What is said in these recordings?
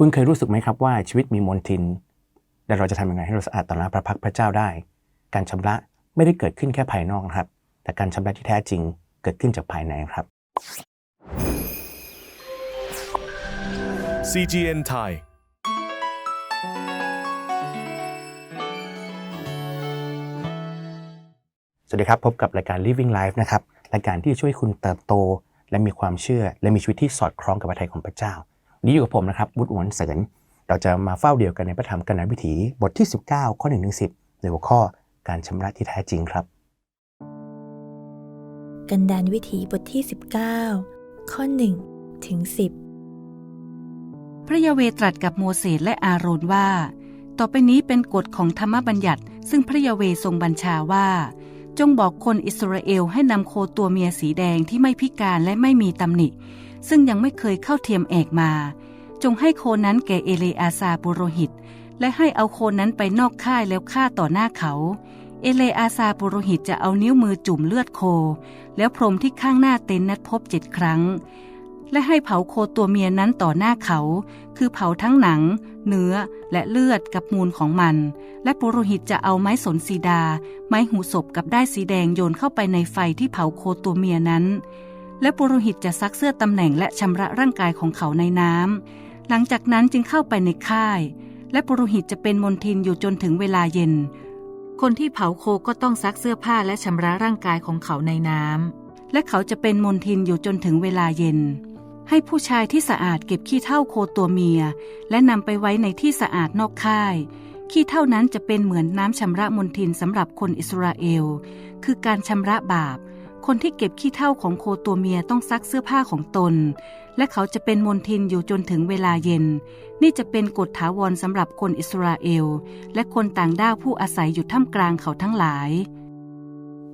คุณเคยรู้สึกไหมครับว่าชีวิตมีมลทิน และเราจะทำยังไงให้เราสะอาดต่อหน้าพระพักตร์พระเจ้าได้ การชำระไม่ได้เกิดขึ้นแค่ภายนอกนะครับ แต่การชำระที่แท้จริงเกิดขึ้นจากภายในครับ CGN Thai สวัสดีครับ พบกับรายการ Living Life นะครับ รายการที่จะช่วยคุณเติบโต และมีความเชื่อ และมีชีวิตที่สอดคล้องกับพระทัยของพระเจ้าวั นนี้อยู่กับผมนะครับบุตรหวนเสริญเราจะมาเฝ้าเดียวกันในพระธรรมกันนวิถีบทที่ 19 ข้อ1ถึง10 ในหัวข้อการชำระที่แท้จริงครับ กันดานวิถีบทที่ 19 ข้อ1ถึง10 พระยาเวตรัสกับโมเสสและอาโรนว่า ต่อไปนี้เป็นกฎของธรรมบัญญัติ ซึ่งพระยาเวทรงบัญชาว่า จงบอกคนอิสราเอลให้นำโคตัวเมียสีแดงที่ไม่พิการและไม่มีตำหนิ ซึ่งยังไม่เคยเข้าเทียมเอกมา จงให้โคนั้นแก่เอเลอาซาบุโรหิต และให้เอาโคนั้นไปนอกค่ายแล้วฆ่าต่อหน้าเขา เอเลอาซาบุโรหิตจะเอานิ้วมือจุ่มเลือดโค แล้วพรมที่ข้างหน้าเต็นท์นัดพบเจ็ดครั้ง และให้เผาโคตัวเมียนั้นต่อหน้าเขา คือเผาทั้งหนัง เนื้อและเลือดกับมูลของมัน และปุโรหิตจะเอาไม้สนสีดา ไม้หูศพกับได้สีแดงโยนเข้าไปในไฟที่เผาโคตัวเมียนั้น และปุโรหิตจะซักเสื้อตำแหน่งและชำระร่างกายของเขาในน้ำหลังจากนั้นจึงเข้าไปในค่าย และปุโรหิตจะเป็นมนทินอยู่จนถึงเวลาเย็น คนที่เผาโคก็ต้องซักเสื้อผ้าและชำระร่างกายของเขาในน้ำและเขาจะเป็นมนทินอยู่จนถึงเวลาเย็น ให้ผู้ชายที่สะอาดเก็บขี้เท่าโคตัวเมีย และนำไปไว้ในที่สะอาดนอกค่ายขี้เท่านั้นจะเป็นเหมือนน้ำชำระมลทินสำหรับคนอิสราเอล คือการชำระบาป คนที่เก็บขี้เท่าของโคตัวเมียต้องซักเสื้อผ้าของตน และเขาจะเป็นมลทินอยู่จนถึงเวลาเย็น นี่จะเป็นกฎถาวรสำหรับคนอิสราเอล และคนต่างด้าวผู้อาศัยอยู่ท่ามกลางเขาทั้งหลาย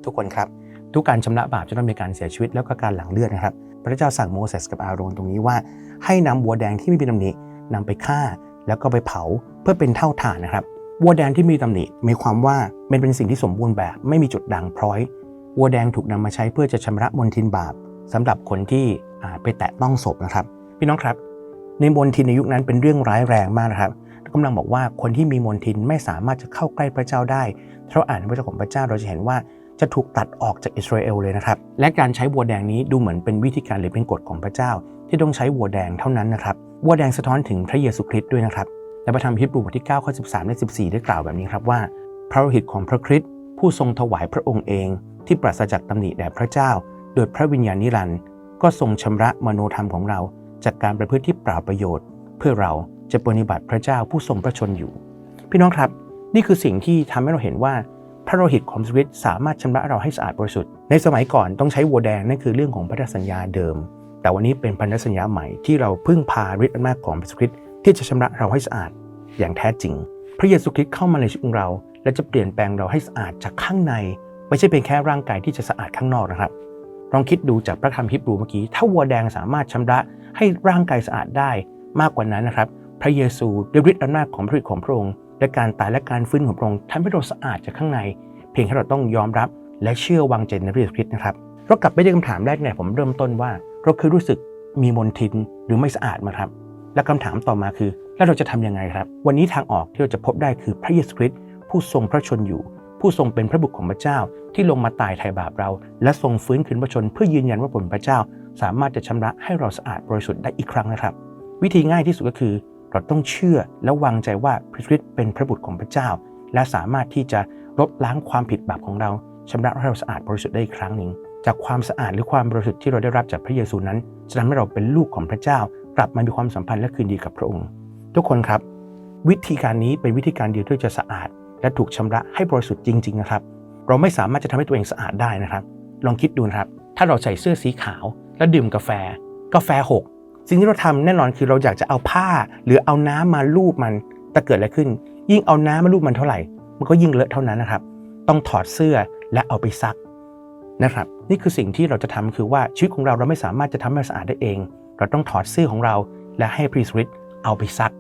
ทุกคนครับ ทุกการชำระบาปจะต้องมีการเสียชีวิตแล้วก็การหลั่งเลือดนะครับ พระเจ้าสั่งโมเสสกับอาโรนตรงนี้ว่า ให้นำวัวแดงที่ไม่มีตำหนินำไปฆ่า แล้วก็ไปเผาเพื่อเป็นเท่าฐานนะครับวัวแดงที่มีตำหนิมีความว่ามันเป็นสิ่งที่สมบูรณ์แบบไม่มีจุดด่างพร้อย วัวแดงถูกนำมาใช้เพื่อจะชำระมลทินบาปสำหรับคนที่ไปแตะต้องศพนะครับ พี่น้องครับ ในมลทินในยุคนั้นเป็นเรื่องร้ายแรงมากนะครับกำลังบอกว่าคนที่มีมลทินไม่สามารถจะเข้าใกล้พระเจ้าได้เพราะอ่านพระเจ้าของพระเจ้าเราจะเห็นว่าจะถูกตัดออกจากอิสราเอลเลยนะครับ และการใช้วัวแดงนี้ดูเหมือนเป็นวิธีการหรือเป็นกฎของพระเจ้า ที่ต้องใช้วัวแดงเท่านั้นนะครับ วัวแดงสะท้อนถึงพระเยซูคริสต์ด้วยนะครับในพระธรรมฮิบรูบทที่9ข้อ13และ14 ได้กล่าวแบบนี้ครับว่า พระโลหิตของพระคริสต์ผู้ทรงถวายพระองค์เอง ที่ปราศจากตำหนิแด่พระเจ้า โดยพระวิญญาณนิรันดร์ก็ทรงชำระมโนธรรมของเรา จากการประพฤติที่เปล่าประโยชน์ เพื่อเราจะปฏิบัติพระเจ้าผู้ทรงพระชนอยู่ พี่น้องครับ นี่คือสิ่งที่ทำให้เราเห็นว่าพระโลหิตของพระคริสต์สามารถชำระเราให้สะอาดบริสุทธิ์ในสมัยก่อนต้องใช้วัวแดงนั่นคือเรื่องของพันธสัญญาเดิม แต่วันนี้เป็นพันธสัญญาใหม่ที่เราพึ่งพาฤทธิ์อำนาจของพระคริสต์ที่จะชำระเราให้สะอาดอย่างแท้จริง พระเยซูคริสต์เข้ามาในชีวิตของเรา และจะเปลี่ยนแปลงเราให้สะอาดจากข้างใน ไม่ใช่เป็นแค่ร่างกายที่จะสะอาดข้างนอกนะครับลองคิดดูจากพระธรรมฮิบรูเมื่อกี้ถ้าวัวแดงสามารถชำระให้ร่างกายสะอาดได้มากกว่านั้นนะครับ พระเยซูด้วยฤทธิ์อำนาจของพระฤทธิ์ของพระองค์และการตายและการฟื้นของพระองค์ทำให้เราสะอาดจากข้างใน เพียงแค่เราต้องยอมรับ และเชื่อวางใจในพระเยซูคริสต์นะครับเรากลับไปที่คำถามแรกเนี่ยผมเริ่มต้นว่า เราเคยรู้สึกมีมลทินหรือไม่สะอาดไหมาครับ และคำถามต่อมาคือ แล้วเราจะทำยังไงครับ วันนี้ทางออกที่เราจะพบได้คือพระเยซูคริสต์ผู้ทรงพระชนอยู่ ผู้ทรงเป็นพระบุตรของพระเจ้าที่ลงมาตายไถ่บาปเรา และทรงฟื้นคืนพระชนเพื่อยืนยันว่าผลพระเจ้า สามารถจะชำระให้เราสะอาดบริสุทธิ์ได้อีกครั้งนะครับ วิธีง่ายที่สุดก็คือเราต้องเชื่อและวางใจว่าพระคริสต์เป็นพระบุตรของพระเจ้า และสามารถที่จะลบล้างความผิดบาปของเราชำระให้เราสะอาดบริสุทธิ์ได้อีกครั้งหนึ่งจากความสะอาดหรือความบริสุทธิ์ที่เราได้รับจากพระเยซูนั้นจะทำให้เราเป็นลูกของพระเจ้า กลับมามีความสัมพันธ์และคืนดีกับพระองค์ ทุกคนครับ วิธีการนี้เป็นวิธีการเดียวที่จะสะอาด และถูกชำระให้บริสุทธิ์จริง ๆ นะครับ เราไม่สามารถจะทำให้ตัวเองสะอาดได้นะครับ ลองคิดดูนะครับ ถ้าเราใส่เสื้อสีขาว แล้วดื่มกาแฟ กาแฟหกสิ่งที่เราทำแน่นอนคือเราอยากจะเอาผ้า หรือเอาน้ำมาลูบมันแต่เกิดอะไรขึ้น ยิ่งเอาน้ำมาลูบมันเท่าไหร่ มันก็ยิ่งเลอะเท่านั้นนะครับ ต้องถอดเสื้อและเอาไปซักนะครับ นี่คือสิ่งที่เราจะทำคือว่าชีวิตของเราเราไม่สามารถจะทำให้สะอาดได้เอง เราต้องถอดเสื้อของเรา และให้พระคริต์เอาไปซัก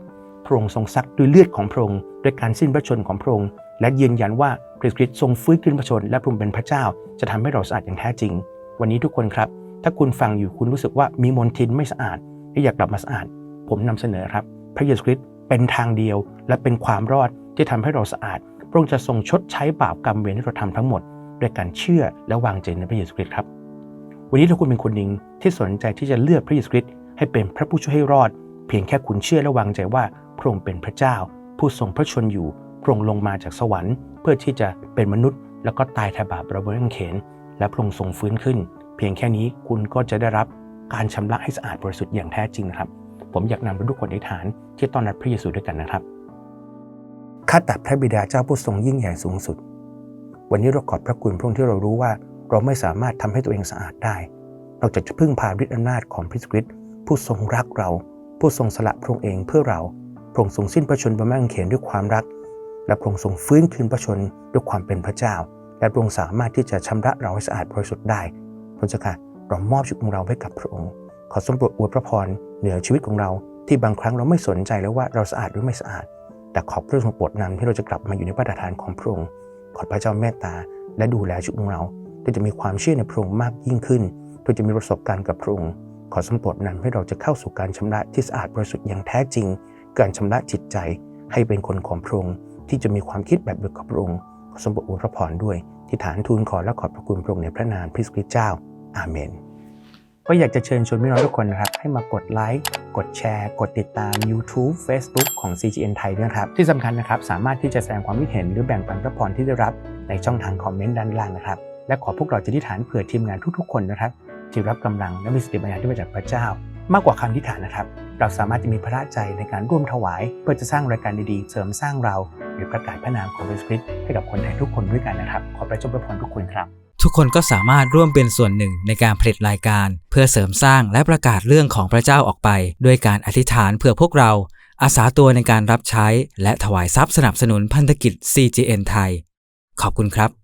พระองค์ทรงซักด้วยเลือดของพระองค์ ด้วยการสิ้นพระชนของพระองค์และยืนยันว่าพระคริสต์ทรงฟื้นขึ้นพระชนและพระองค์เป็นพระเจ้า จะทำให้เราสะอาดอย่างแท้จริง วันนี้ทุกคนครับ ถ้าคุณฟังอยู่คุณรู้สึกว่ามีมลทินไม่สะอาดและอยากกลับมาสะอาด ผมนำเสนอครับ พระเยซูคริสต์เป็นทางเดียว และเป็นความรอดที่ทำให้เราสะอาด พระองค์จะทรงชดใช้บาปกรรมเวรที่เราทำทั้งหมดด้วยการเชื่อและวางใจในพระเยซูคริสต์ครับ วันนี้ถ้าคุณเป็นคนหนึ่งที่สนใจที่จะเลือกพระเยซูคริสต์ให้เป็นพระผู้ช่วยให้รอด เพียงแค่คุณเชื่อและวางใจว่าพระองค์เป็นพระเจ้า ผู้ทรงพระชนอยู่พระองค์ลงมาจากสวรรค์เพื่อที่จะเป็นมนุษย์ แล้วก็ตายแทบาปเราบนกางเขน และพระองค์ทรงฟื้นขึ้น เพียงแค่นี้คุณก็จะได้รับการชำระให้สะอาดบริสุทธิ์อย่างแท้จริงนะครับ ผมอยากนำทุกคนในฐานที่ต้อนรับพระเยซูด้วยกันนะครับข้าแต่พระบิดาเจ้าผู้ทรงยิ่งใหญ่สูงสุด วันนี้เราขอบพระคุณพระองค์ที่เรารู้ว่าเราไม่สามารถทำให้ตัวเองสะอาดได้นอกจากจะพึ่งพาฤทธิอำนาจของพระคริสต์ผู้ทรงรักเรา ผู้ทรงสละพระองค์เองเพื่อเรา พระองค์ทรงสิ้นพระชนม์บนไม้กางเขนด้วยความรัก และพระองค์ทรงฟื้นคืนพระชนม์ด้วยความเป็นพระเจ้า และพระองค์สามารถที่จะชำระเราให้สะอาดบริสุทธิ์ได้พระเจ้าค่ะเรามอบชีวิตของเราไว้กับพระองค์ ขอทรงโปรดอวยพระพรเหนือชีวิตของเราที่บางครั้งเราไม่สนใจแล้วว่าเราสะอาดหรือไม่สะอาด แต่ขอบพระทรงโปรดนำที่เราจะกลับมาอยู่ในมาตรฐานของพระองค์ขอพระเจ้าเมตตา และดูแลชีวิตของเราที่จะมีความเชื่อในพระองค์มากยิ่งขึ้นเพื่อจะมีประสบการณ์กับพระองค์ขอทรงโปรดนำให้เราจะเข้าสู่การชำระที่สะอาดบริสุทธิ์อย่างแท้จริง การชำระจิตใจให้เป็นคนของพระองค์ที่จะมีความคิดแบบเดียวกับพระองค์ขอทรงโปรดอวยพระพรด้วย ที่ฐานทูลขอและขอบพระคุณพระองค์ในพระนามพระคริสต์เจ้า อาเมน ก็อยากจะเชิญชวนพี่น้องทุกคนนะครับ ให้มากดไลค์กดแชร์ กดติดตาม YouTube Facebook ของ CGN ไทยด้วยนะครับ ที่สำคัญนะครับ สามารถที่จะแสดงความคิดเห็นหรือแบ่งปันพระพรที่ได้รับในช่องทางคอมเมนต์ด้านล่างนะครับ และขอพวกเราจะที่ฐานเผื่อทีมงานทุกๆ คนนะครับที่รับกำลังและมีสติปัญญาที่มาจากพระเจ้า มากกว่าคำที่ฐานนะครับ เราสามารถจะมีพระใจในการร่วมถวาย เพื่อจะสร้างรายการดีๆ เสริมสร้างเราหรือประกาศพระนามของพระคริสต์ให้กับคนไทยทุกคนด้วยกันนะครับ ขอพระเจ้าประพรทุกคนครับ ทุกคนก็สามารถร่วมเป็นส่วนหนึ่งในการผลิตรายการ เพื่อเสริมสร้างและประกาศเรื่องของพระเจ้าออกไป ด้วยการอธิษฐานเพื่อพวกเรา อาสาตัวในการรับใช้ และถวายทรัพย์สนับสนุนพันธกิจ CGN ไทย ขอบคุณครับ